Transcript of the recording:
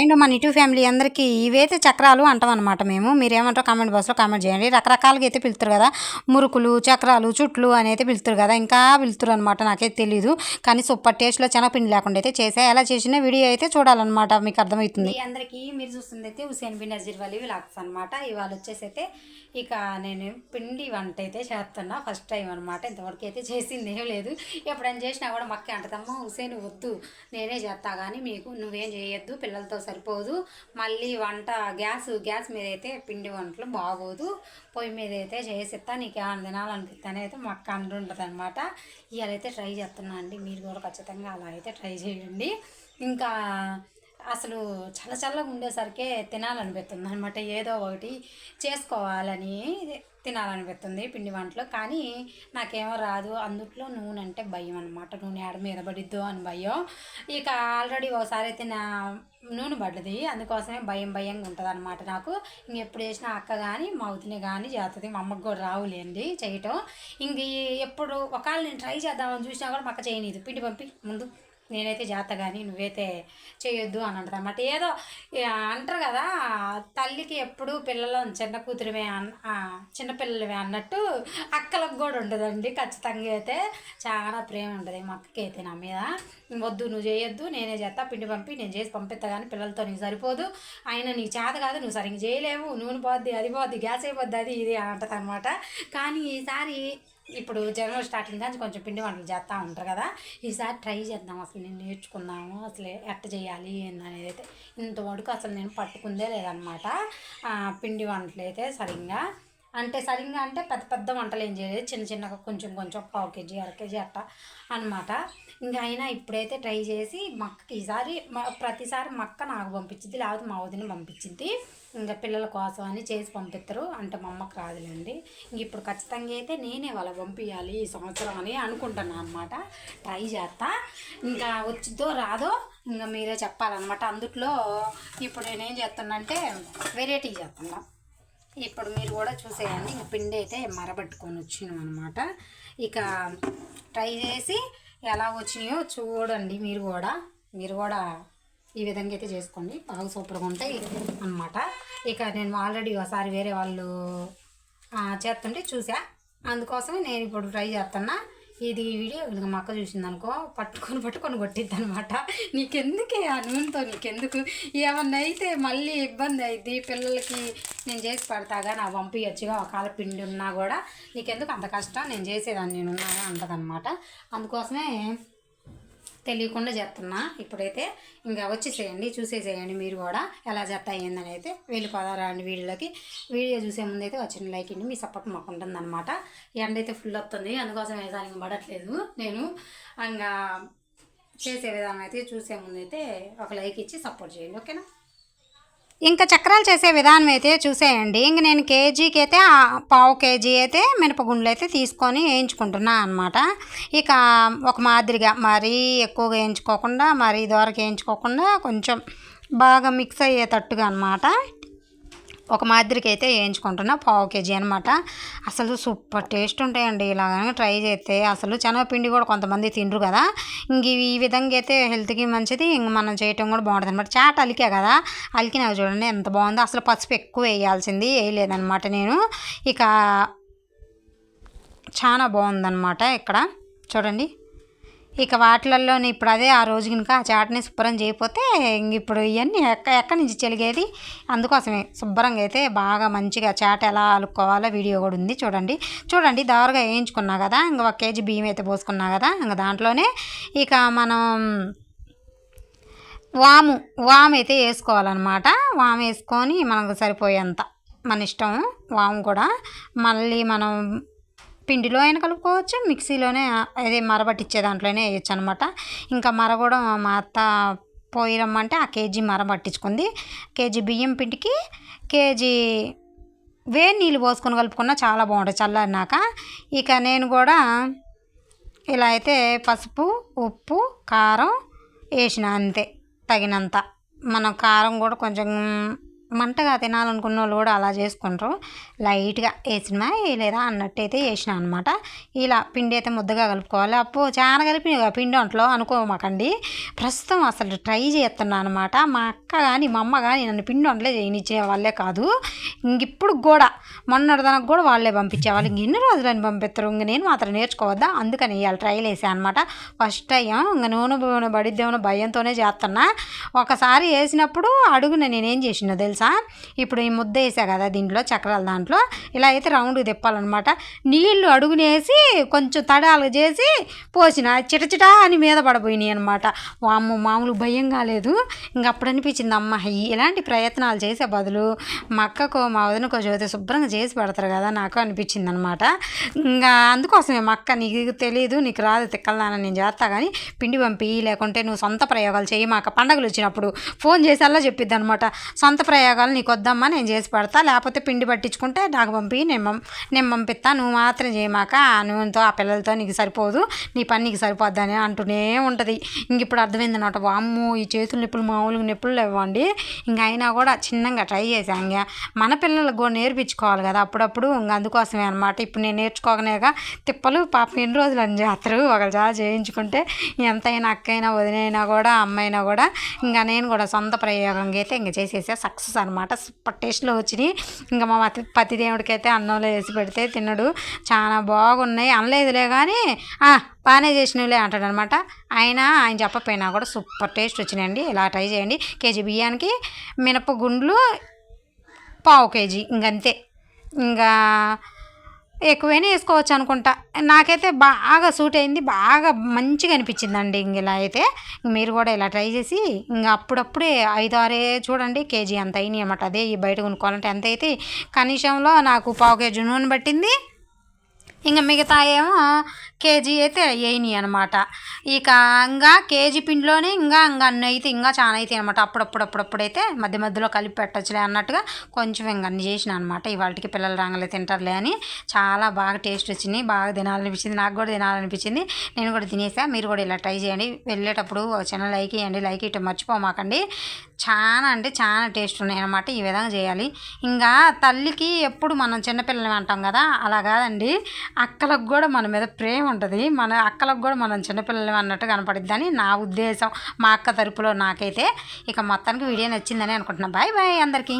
And మన ఇటు family అందరికీ ఇవైతే చక్రాలు అంటాం అనమాట మేము. మీరేమంటారో కామెంట్ బాక్స్లో కామెంట్ చేయండి. రకరకాలుగా అయితే పిలుస్తారు కదా. మురుకులు చక్రాలు చుట్లు అని అయితే పిలుస్తారు కదా. ఇంకా పిలుస్తారు అనమాట నాకైతే తెలీదు. కానీ సూపర్ టేస్ట్లో పిండి లేకుండా అయితే చేసా. ఎలా చేసిన వీడియో అయితే చూడాలన్నమాట. మీకు అర్థమవుతుంది. అందరికీ మీరు చూస్తుంది అయితే హుసేన్ బిన్ నజీర్ వలి విలాక్స్ అనమాట ఇవాళ వచ్చేసి అయితే ఇక నేను పిండి వంట అయితే చేస్తున్నా. ఫస్ట్ టైం అనమాట ఇంతవరకు అయితే చేసింది ఏం లేదు. ఎప్పుడైనా చేసినా కూడా మక్కే అంటదమ్మా హుసేన్ వద్దు నేనే చేస్తా కానీ మీకు నువ్వేం చేయొద్దు పిల్లలతో సరిపోదు. మళ్ళీ వంట గ్యాస్ గ్యాస్ మీద అయితే పిండి వంటలు బాగోదు. పొయ్యి మీద అయితే చేసిస్తా నీకు ఏమైనా తినాలనిపిస్తానే అయితే మక్క అంటుంటుంది అనమాట ఇవాళైతే ట్రై చేస్తున్నా అండి. మీరు కూడా ఖచ్చితంగా అలా అయితే ట్రై చేయండి. ఇంకా అసలు చల్ల చల్లగా ఉండేసరికి తినాలనిపిస్తుంది అనమాట ఏదో ఒకటి చేసుకోవాలని. తినాలనిపిస్తుంది పిండి వంటలు. కానీ నాకేమో రాదు. అందుట్లో నూనె అంటే భయం అనమాట నూనె ఆడ మీద పడిద్దో అని భయం. ఇక ఆల్రెడీ ఒకసారి అయితే నా నూనె పడ్డది. అందుకోసమే భయం భయంగా ఉంటుంది అనమాట నాకు ఇంకెప్పుడు చేసిన అక్క కానీ మా కానీ చేస్తుంది మా అమ్మకి కూడా రావులేండి చేయటం. ఇంక ఎప్పుడు ఒకవేళ నేను ట్రై చేద్దామని చూసినా కూడా మా అక్క చేయనీదు. పిండి పంపి ముందు. నేనైతే జాత కానీ నువ్వైతే చేయొద్దు అని అంటారు అనమాట ఏదో అంటారు కదా తల్లికి ఎప్పుడు పిల్లలు చిన్న కూతురివే అన్ చిన్నపిల్లలవే అన్నట్టు అక్కలకు కూడా ఉంటుందండి. ఖచ్చితంగా అయితే చాలా ప్రేమ ఉంటుంది మా అక్కకి అయితే నా మీద. వద్దు నువ్వు చేయొద్దు నేనే చేస్తా పిండి పంపి నేను చేసి పంపిస్తా కానీ పిల్లలతో నీకు సరిపోదు. ఆయన నీకు చేత కాదు నువ్వు సరిగ్గా చేయలేవు నూనె పోద్ది అది పోద్ది గ్యాస్ అయిపోద్ది అది ఇది అంటది అనమాట కానీ ఈసారి ఇప్పుడు జనవరి స్టార్టింగ్ కానీ కొంచెం పిండి వంటలు చేస్తూ ఉంటారు కదా ఈసారి ట్రై చేద్దాం అసలు నేను నేర్చుకున్నాము అసలు ఎట్ట చేయాలి ఏంది అనేది అయితే ఇంతవరకు అసలు నేను పట్టుకుందే లేదనమాట పిండి వంటలు అయితే సరిగ్గా అంటే సరిగ్గా అంటే పెద్ద పెద్ద వంటలు ఏం చేయలేదు. చిన్న చిన్నగా కొంచెం కొంచెం పావు కేజీ అర కేజీ అట్ట అనమాట ఇంకా అయినా ఇప్పుడైతే ట్రై చేసి మక్కకి ఈసారి ప్రతిసారి మక్క నాకు పంపించింది లేకపోతే మా వదిన పంపించింది ఇంకా పిల్లల కోసం అని చేసి పంపిస్తారు అంటే మా అమ్మకి రాదులేండి. ఇంక ఇప్పుడు ఖచ్చితంగా అయితే నేనే వాళ్ళ పంపించాలి ఈ సంవత్సరం అని అనుకుంటున్నాను అనమాట ట్రై చేస్తా. ఇంకా వచ్చిద్దో రాదో ఇంకా మీరే చెప్పాలన్నమాట. అందుట్లో ఇప్పుడు నేనేం చేస్తున్నా అంటే వెరైటీ చేస్తున్నా ఇప్పుడు మీరు కూడా చూసేయండి. ఇంక పిండి అయితే మరబట్టుకొని వచ్చినాం అనమాట ఇక ట్రై చేసి ఎలా వచ్చినాయో చూడండి మీరు కూడా. మీరు కూడా ఈ విధంగా అయితే చేసుకోండి. బాగా సూపర్గా ఉంటాయి అన్నమాట. ఇక నేను ఆల్రెడీ ఒకసారి వేరే వాళ్ళు చేస్తుంటే చూసా. అందుకోసమే నేను ఇప్పుడు ట్రై చేస్తున్నా. ఇది వీడియో ఇంకా మా అక్క చూసింది అనుకో పట్టుకొని పట్టుకొని కొట్టిద్ది అనమాట నీకెందుకే ఆ నూనెతో నీకెందుకు? ఏమన్నా అయితే మళ్ళీ ఇబ్బంది అయింది పిల్లలకి నేను చేసి పడతాగా నా పంపించచ్చుగా ఒకవేళ పిండి ఉన్నా కూడా. నీకెందుకు అంత కష్టం? నేను చేసేదాన్ని నేను ఉన్నాగా అంటదనమాట అందుకోసమే తెలియకుండా చేస్తున్నా. ఇప్పుడైతే ఇంకా వచ్చేసేయండి చూసేసేయండి మీరు కూడా ఎలా చేస్తా ఏందని అయితే వెళ్ళిపోదారా అండి వీడియోలోకి. వీడియో చూసే ముందు అయితే వచ్చిన లైక్ అండి మీ సపోర్ట్ మాకు ఉంటుందన్నమాట. ఎండ అయితే ఫుల్ వస్తుంది అందుకోసం వేసానికి పడట్లేదు. నేను ఇంకా చేసే విధానం అయితే చూసే ముందు అయితే ఒక లైక్ ఇచ్చి సపోర్ట్ చేయండి ఓకేనా? ఇంకా చక్రాలు చేసే విధానం అయితే చూసేయండి. ఇంక నేను కేజీకి అయితే పావు కేజీ అయితే మినపగుండ్లు అయితే తీసుకొని వేయించుకుంటున్నా అనమాట ఇక ఒక మాదిరిగా మరీ ఎక్కువగా వేయించుకోకుండా మరీ దూరకు వేయించుకోకుండా కొంచెం బాగా మిక్స్ అయ్యేటట్టుగా అనమాట ఒక మాదిరికి అయితే వేయించుకుంటున్నా పావు కేజీ అనమాట అసలు సూపర్ టేస్ట్ ఉంటాయండి. ఇలాగ ట్రై చేస్తే అసలు శనగపిండి కూడా కొంతమంది తినరు కదా. ఇంక ఈ విధంగా అయితే హెల్త్కి మంచిది. ఇంక మనం చేయటం కూడా బాగుంటుంది అనమాట చాట్ అలికే కదా. అలికినవి చూడండి ఎంత బాగుందో. అసలు పసుపు ఎక్కువ వేయాల్సింది వేయలేదనమాట నేను. ఇక చాలా బాగుందన్నమాట ఇక్కడ. చూడండి. ఇక వాటిలల్లో ఇప్పుడు అదే ఆ రోజు కనుక ఆ చాట్ని శుభ్రం చేయకపోతే ఇప్పుడు ఇవన్నీ ఎక్క ఎక్కడి నుంచి చెలిగేది? అందుకోసమే శుభ్రంగా అయితే బాగా మంచిగా చాట ఎలా అలుక్కోవాలో వీడియో కూడా ఉంది చూడండి. చూడండి దారుగా వేయించుకున్నా కదా ఇంక ఒక కేజీ బియ్యం అయితే పోసుకున్నా కదా ఇంకా దాంట్లోనే ఇక మనం వాము వాము అయితే వేసుకోవాలన్నమాట. వాము వేసుకొని మనకు సరిపోయేంత మన ఇష్టం వాము కూడా. మళ్ళీ మనం పిండిలో అయినా కలుపుకోవచ్చు మిక్సీలోనే అదే మరబట్టించే దాంట్లోనే వేయచ్చు అనమాట ఇంకా మర కూడా మా అత్త పోయిరమ్మంటే ఆ కేజీ మర పట్టించుకుంది. కేజీ బియ్యం పిండికి కేజీ వేడి నీళ్ళు పోసుకొని కలుపుకున్నా చాలా బాగుంటుంది చల్లారినాక. ఇక నేను కూడా ఇలా అయితే పసుపు ఉప్పు కారం వేసిన అంతే తగినంత. మనం కారం కూడా కొంచెం మంటగా తినాలనుకున్న వాళ్ళు కూడా అలా చేసుకుంటారు. లైట్గా వేసినా లేదా అన్నట్టయితే వేసిన అనమాట ఇలా పిండి అయితే ముద్దగా కలుపుకోవాలి. అప్పు చాలా కలిపి పిండి ఒంట్లో అనుకోమాకండి. ప్రస్తుతం అసలు ట్రై చేస్తున్నాను అనమాట మా అక్క కానీ మా అమ్మ కానీ నన్ను పిండి వంటలే చేయనిచ్చే వాళ్ళే కాదు. ఇంక ఇప్పుడు కూడా మొన్నటిదానికి కూడా వాళ్ళే పంపించే వాళ్ళు ఇంక ఎన్ని రోజులని పంపిస్తారు ఇంక నేను మాత్రం నేర్చుకోవద్దా? అందుకని ఇవాళ ట్రైల్ వేసాను అనమాట ఫస్ట్ టైం ఇంక నూనె నూనె పడిద్దేమో భయంతోనే చేస్తున్నా ఒకసారి వేసినప్పుడు అడుగున నేనేం చేసినా తెలుసు? ఇప్పుడు ఈ ముద్ద వేసా కదా దీంట్లో చక్రాల దాంట్లో. ఇలా అయితే రౌండ్ తిప్పాలన్నమాట. నీళ్ళు అడుగునేసి కొంచెం తడాలు చేసి పోసిన. చిటచిటా అని మీద పడబోయినాయి అనమాట వామ్మ మామూలు భయం కాలేదు ఇంక అప్పుడు అనిపించింది అమ్మ ఇలాంటి ప్రయత్నాలు చేసే బదులు మా అక్కకో మా వదినకో చదివితే శుభ్రంగా చేసి పెడతారు కదా నాకు అనిపించింది అనమాట ఇంకా అందుకోసమే మా అక్క నీకు తెలియదు నీకు రాదు తిక్కలదాన నేను చేస్తా కానీ పిండి పంపి లేకుంటే నువ్వు సొంత ప్రయోగాలు చేయి మాకు పండగలు వచ్చినప్పుడు ఫోన్ చేసి అలా చెప్పిద్ది అనమాట సొంత ప్రయోగాలు నీకు వద్దమ్మా నేను చేసి పెడతా. లేకపోతే పిండి పట్టించుకుంటే నాకు పంపి నేను పం- నేను పంపిస్తా నువ్వు మాత్రం చేయమాక ఆ నూనెతో ఆ పిల్లలతో నీకు సరిపోదు. నీ పని నీకు సరిపోద్దని అంటూనే ఉంటుంది. ఇంక ఇప్పుడు అర్థమైంది అనమాట వామ్ము ఈ చేతుల నొప్పులు మామూలుగా నొప్పులు లేవండి. ఇంకా అయినా కూడా చిన్నగా ట్రై చేశాను ఇంకా. మన పిల్లలకు కూడా నేర్పించుకోవాలి కదా అప్పుడప్పుడు. ఇంకా అందుకోసమే అనమాట ఇప్పుడు నేను నేర్చుకోకనేగా తిప్పలు పాపం ఎన్ని రోజులు అని చేస్తారు. ఒకరు చాలా చేయించుకుంటే ఎంతైనా అక్కైనా వదినైనా కూడా అమ్మైనా కూడా. ఇంకా నేను కూడా సొంత ప్రయోగంగా అయితే ఇంకా చేసేసా. సక్సెస్ అనమాట సూపర్ టేస్ట్లో వచ్చినాయి. ఇంకా మా పతి దేవుడికైతే అయితే అన్నంలో వేసి పెడితే తినడు. చాలా బాగున్నాయి. అనలేదులే కానీ బాగానే చేసినవిలే అంటాడనమాట ఆయన ఆయన చెప్పపోయినా కూడా సూపర్ టేస్ట్ వచ్చినాయండి. ఇలా ట్రై చేయండి. కేజీ బియ్యానికి మినపగుండ్లు పావు కేజీ. ఇంకంతే. ఇంకా ఎక్కువైనా వేసుకోవచ్చు అనుకుంటా. నాకైతే బాగా సూట్ అయింది. బాగా మంచిగా అనిపించిందండి ఇంక ఇలా అయితే. మీరు కూడా ఇలా ట్రై చేసి ఇంకా అప్పుడప్పుడే ఐదు ఆరే చూడండి కేజీ అంత అయినాయి అనమాట అదే ఈ బయట కొనుక్కోవాలంటే ఎంత అయితే కనీసంలో నాకు పావు కేజీ నూనె పట్టింది. ఇంకా మిగతా ఏమో కేజీ అయితే వేయినాయి అనమాట ఇక ఇంకా కేజీ పిండిలోనే ఇంకా ఇంకా అన్ని అయితే ఇంకా చాలా అయితే అనమాట అప్పుడప్పుడు అప్పుడప్పుడైతే మధ్య మధ్యలో కలిపి పెట్టచ్చులే అన్నట్టుగా కొంచెం ఇంకా అన్ని చేసిన అనమాట ఇవాళకి పిల్లలు రాగలే తింటారులే అని చాలా బాగా టేస్ట్ వచ్చింది. బాగా తినాలనిపించింది. నాకు కూడా తినాలనిపించింది. నేను కూడా తినేసా. మీరు కూడా ఇలా ట్రై చేయండి. వెళ్ళేటప్పుడు చిన్న లైక్ ఇవ్వండి లైక్ ఇటు మర్చిపోమాకండి. చాలా అంటే చాలా టేస్ట్ ఉన్నాయి అనమాట ఈ విధంగా చేయాలి. ఇంకా తల్లికి ఎప్పుడు మనం చిన్నపిల్లలు అంటాం కదా అలా కాదండి. అక్కలకు కూడా మన మీద ప్రేమ ఉంటుంది. మన అక్కలకు కూడా మనం చిన్నపిల్లలు అన్నట్టు కనపడిద్దని నా ఉద్దేశం. మా అక్క తరపులో నాకైతే ఇక మొత్తానికి వీడియో నచ్చిందని అనుకుంటున్నాను బాయ్ బాయ్ అందరికీ.